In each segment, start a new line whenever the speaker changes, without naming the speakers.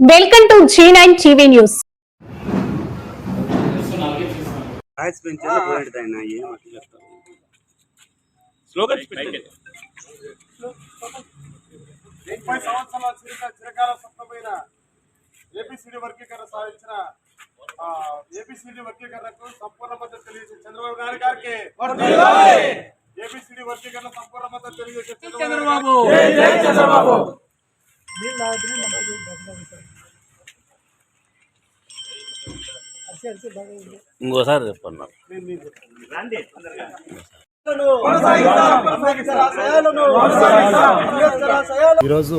Welcome to G nine TV news
Royce పెంచాలి పోయేది ఆయన ఏం అట్లా చెప్తారు పెట్టండి
ముప్పై సంవత్సరాల చిరక చిరకాల స్వప్నమైన ఏపీసీడీ వర్గీకరణ సాధించిన ఏపీసీడీ వర్గీకరణకు సంపూర్ణ మద్దతు తెలియజేసిన చంద్రబాబు నాయుడు గారికి. ఏపీసీడీ వర్గీకరణ సంపూర్ణ మద్దతు తెలియజేసిన చంద్రబాబు చంద్రబాబు.
ఇంకోసారి చెప్పన్నా.
ఈరోజు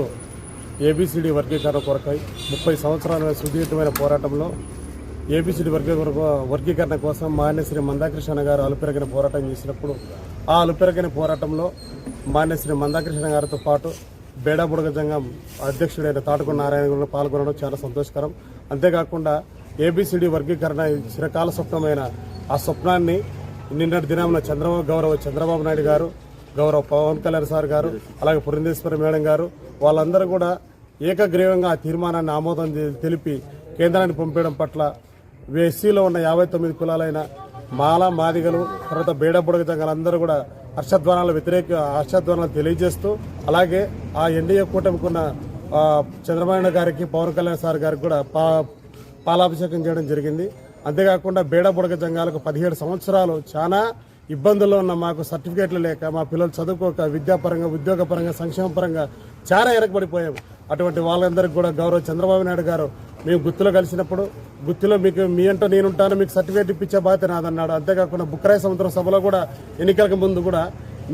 ఏబిసిడి వర్గీకరణ కొరకై ముప్పై సంవత్సరాల సుదీర్ఘమైన పోరాటంలో ఏబిసిడి వర్గీకరణ వర్గీకరణ కోసం మాన్యశ్రీ మందాకృష్ణ గారు అలుపెరగిన పోరాటం చేసినప్పుడు ఆ అలుపెరగిన పోరాటంలో మాన్యశ్రీ మందాకృష్ణ గారితో పాటు బేడాబుడగ జంగం అధ్యక్షుడైన తాటకొండ నారాయణ గారు పాల్గొనడం చాలా సంతోషకరం. అంతేకాకుండా ఏబిసిడి వర్గీకరణ చిరకాల స్వప్నమైన ఆ స్వప్నాన్ని నిన్నటి దినామున చంద్రబాబు గౌరవ చంద్రబాబు నాయుడు గారు గౌరవ పవన్ కళ్యాణ్ సార్ గారు అలాగే పురంధేశ్వరి మేడం గారు వాళ్ళందరూ కూడా ఏకగ్రీవంగా ఆ తీర్మానాన్ని ఆమోదం తెలిపి కేంద్రాన్ని పంపించడం పట్ల ఎస్సీలో ఉన్న యాభై తొమ్మిది కులాలైన మాల మాదిగలు తర్వాత బేడబుడగ జంగాలందరూ కూడా హర్షధ్వానాలు వ్యతిరేక హర్షధ్వానాలు తెలియజేస్తూ అలాగే ఆ ఎన్డీఏ కూటమికున్న చంద్రబాబు గారికి పవన్ కళ్యాణ్ సార్ గారికి కూడా పా పాలాభిషేకం చేయడం జరిగింది. అంతేకాకుండా బేడ బుడక జంగాలకు పదిహేడు సంవత్సరాలు చాలా ఇబ్బందుల్లో ఉన్న మాకు సర్టిఫికేట్లు లేక మా పిల్లలు చదువుకోక విద్యాపరంగా ఉద్యోగపరంగా సంక్షేమ పరంగా చాలా ఎరగబడిపోయాం. అటువంటి వాళ్ళందరికీ కూడా గౌరవ చంద్రబాబు నాయుడు గారు మేము గుత్తులో కలిసినప్పుడు గుత్తిలో మీకు మీ అంటూ నేనుంటాను మీకు సర్టిఫికేట్ ఇప్పించే బాధ్యత నాదన్నాడు. అంతేకాకుండా బుక్కరాయ సముద్రం సభలో కూడా ఎన్నికలకు ముందు కూడా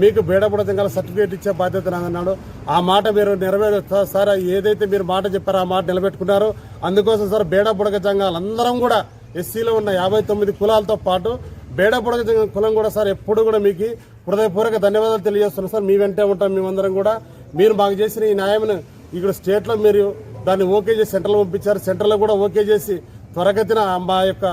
మీకు బేడబుడ జంగాల సర్టిఫికేట్ ఇచ్చే బాధ్యత నాదన్నాడు ఆ మాట మీరు నెరవేరు సార్, ఏదైతే మీరు మాట చెప్పారో ఆ మాట నిలబెట్టుకున్నారో. అందుకోసం సార్ బేడబుడగ జంగాలు అందరం కూడా ఎస్సీలో ఉన్న యాభై తొమ్మిది కులాలతో పాటు బేడబుడగ జంగం కులం కూడా సార్ ఎప్పుడు కూడా మీకు హృదయపూర్వక ధన్యవాదాలు తెలియజేస్తున్నాం సార్. మీ వెంటే ఉంటాం మేమందరం కూడా. మీరు మాకు చేసిన ఈ న్యాయంను ఇక్కడ స్టేట్లో మీరు దాన్ని ఓకే చేసి సెంట్రల్ పంపించారు. సెంట్రల్లో కూడా ఓకే చేసి త్వరగతిన మా యొక్క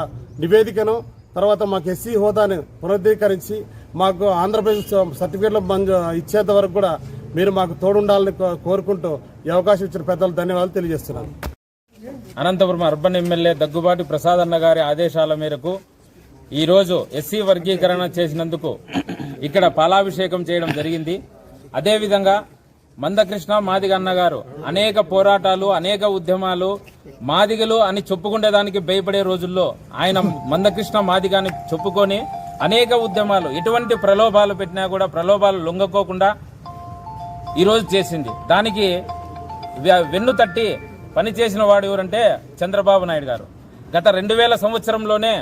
నివేదికను తర్వాత మాకు ఎస్సీ హోదాను పునరుద్ధీకరించి మాకు ఆంధ్రప్రదేశ్ సర్టిఫికేట్లు మంజూ ఇచ్చేంత వరకు కూడా మీరు మాకు తోడుండాలని కోరుకుంటూ ఈ అవకాశం ఇచ్చిన పెద్దలు ధన్యవాదాలు తెలియజేస్తున్నాను.
అనంతపురం అర్బన్ ఎమ్మెల్యే దగ్గుబాటి ప్రసాద్ అన్న గారి ఆదేశాల మేరకు ఈరోజు ఎస్సీ వర్గీకరణ చేసినందుకు ఇక్కడ పాలాభిషేకం చేయడం జరిగింది. అదేవిధంగా మందకృష్ణ మాదిగ అన్న గారు అనేక పోరాటాలు అనేక ఉద్యమాలు మాదిగలు అని చెప్పుకునేదానికి భయపడే రోజుల్లో ఆయన మందకృష్ణ మాదిగ అని చెప్పుకొని అనేక ఉద్యమాలు ఎటువంటి ప్రలోభాలు పెట్టినా కూడా ప్రలోభాలు లొంగకోకుండా ఈరోజు చేసింది. దానికి వెన్ను తట్టి పని చేసిన వాడు ఎవరంటే చంద్రబాబు నాయుడు గారు. గత రెండు వేల సంవత్సరంలోనే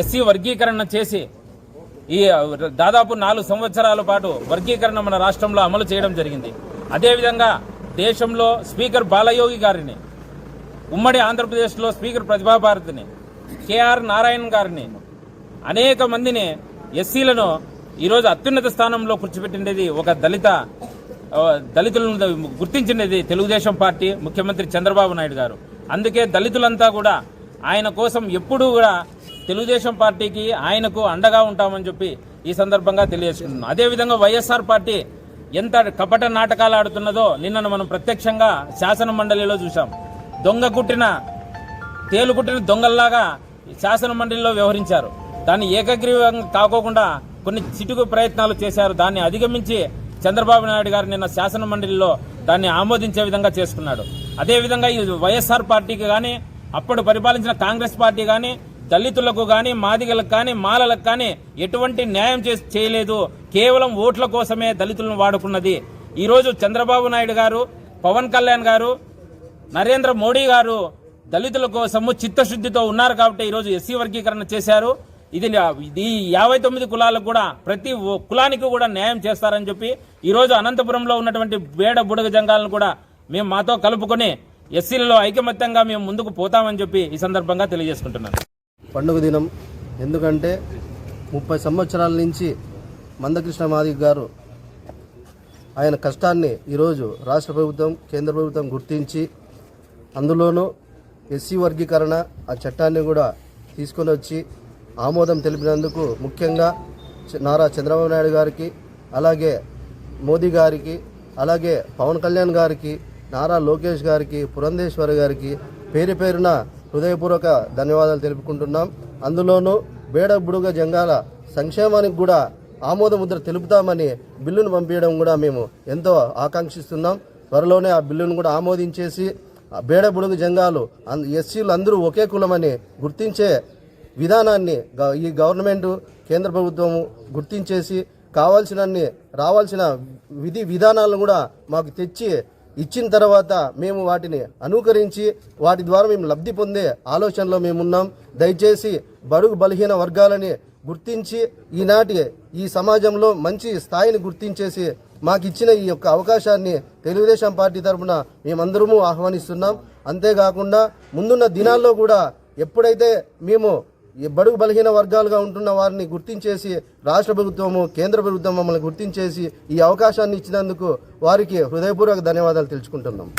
ఎస్సీ వర్గీకరణ చేసి ఈ దాదాపు నాలుగు సంవత్సరాల పాటు వర్గీకరణ మన రాష్ట్రంలో అమలు చేయడం జరిగింది. అదేవిధంగా దేశంలో స్పీకర్ బాలయోగి గారిని ఉమ్మడి ఆంధ్రప్రదేశ్లో స్పీకర్ ప్రతిభాభారతిని కేఆర్ నారాయణ గారిని అనేక మందిని ఎస్సీలను ఈరోజు అత్యున్నత స్థానంలో కూర్చోబెట్టినది ఒక దళిత దళితులను గుర్తించినది తెలుగుదేశం పార్టీ ముఖ్యమంత్రి చంద్రబాబు నాయుడు గారు. అందుకే దళితులంతా కూడా ఆయన కోసం ఎప్పుడూ కూడా తెలుగుదేశం పార్టీకి ఆయనకు అండగా ఉంటామని చెప్పి ఈ సందర్భంగా తెలియజేసుకుంటున్నాం. అదేవిధంగా వైఎస్ఆర్ పార్టీ ఎంత కపట నాటకాలు ఆడుతున్నదో నిన్న మనం ప్రత్యక్షంగా శాసన మండలిలో చూసాం దొంగ కుట్టిన తేలుకుట్టిన దొంగల్లాగా శాసన మండలిలో వ్యవహరించారు. దాన్ని ఏకగ్రీవంగా కాకోకుండా కొన్ని చిటుకు ప్రయత్నాలు చేశారు. దాన్ని అధిగమించి చంద్రబాబు నాయుడు గారు నిన్న శాసన మండలిలో దాన్ని ఆమోదించే విధంగా చేసుకున్నాడు అదేవిధంగా ఈ వైఎస్ఆర్ పార్టీకి కానీ అప్పుడు పరిపాలించిన కాంగ్రెస్ పార్టీ కానీ దళితులకు కానీ మాదిగలకు కానీ మాలలకు కానీ ఎటువంటి న్యాయం చేయలేదు. కేవలం ఓట్ల కోసమే దళితులను వాడుకున్నది. ఈరోజు చంద్రబాబు నాయుడు గారు పవన్ కళ్యాణ్ గారు నరేంద్ర మోడీ గారు దళితుల కోసము చిత్తశుద్ధితో ఉన్నారు కాబట్టి ఈరోజు ఎస్సీ వర్గీకరణ చేశారు. ఇది ఈ యాభై తొమ్మిది కులాలకు కూడా ప్రతి కులానికి కూడా న్యాయం చేస్తారని చెప్పి ఈరోజు అనంతపురంలో ఉన్నటువంటి బేడ బుడగ జంగాలను కూడా మేము మాతో కలుపుకొని ఎస్సీలలో ఐకమత్యంగా మేము ముందుకు పోతామని చెప్పి ఈ సందర్భంగా తెలియజేసుకుంటున్నాను.
పండుగ దినం. ఎందుకంటే ముప్పై సంవత్సరాల నుంచి మందకృష్ణ మాదిక్ గారు ఆయన కష్టాన్ని ఈరోజు రాష్ట్ర ప్రభుత్వం కేంద్ర ప్రభుత్వం గుర్తించి అందులోనూ ఎస్సీ వర్గీకరణ ఆ చట్టాన్ని కూడా తీసుకొని వచ్చి ఆమోదం తెలిపినందుకు ముఖ్యంగా నారా చంద్రబాబు నాయుడు గారికి అలాగే మోదీ గారికి అలాగే పవన్ కళ్యాణ్ గారికి నారా లోకేష్ గారికి పురంధేశ్వరి గారికి పేరు పేరున హృదయపూర్వక ధన్యవాదాలు తెలుపుకుంటున్నాం. అందులోనూ బేడ బుడుగ జంగాల సంక్షేమానికి కూడా ఆమోద ముద్ర తెలుపుతామని బిల్లును పంపించడం కూడా మేము ఎంతో ఆకాంక్షిస్తున్నాం. త్వరలోనే ఆ బిల్లును కూడా ఆమోదించేసి ఆ బేడ బుడుగు జంగాలు ఎస్సీలు అందరూ ఒకే కులమని గుర్తించే విధానాన్ని గ- ఈ గవర్నమెంట్ కేంద్ర ప్రభుత్వము గుర్తించేసి కావాల్సినన్ని రావాల్సిన విధి విధానాలను కూడా మాకు తెచ్చి ఇచ్చిన తర్వాత మేము వాటిని అనుకరించి వాటి ద్వారా మేము లబ్ధి పొందే ఆలోచనలో మేమున్నాం. దయచేసి బడుగు బలహీన వర్గాలని గుర్తించి ఈనాటి ఈ సమాజంలో మంచి స్థాయిని గుర్తించేసి మాకు ఇచ్చిన ఈ యొక్క అవకాశాన్ని తెలుగుదేశం పార్టీ తరఫున మేమందరము ఆహ్వానిస్తున్నాం. అంతేకాకుండా ముందున్న దినాల్లో కూడా ఎప్పుడైతే మేము బడుగు బలహీన వర్గాలుగా ఉంటున్న వారిని గుర్తించేసి రాష్ట్ర ప్రభుత్వము కేంద్ర ప్రభుత్వం మమ్మల్ని గుర్తించేసి ఈ అవకాశాన్ని ఇచ్చినందుకు వారికి హృదయపూర్వక ధన్యవాదాలు తెలుసుకుంటున్నాం.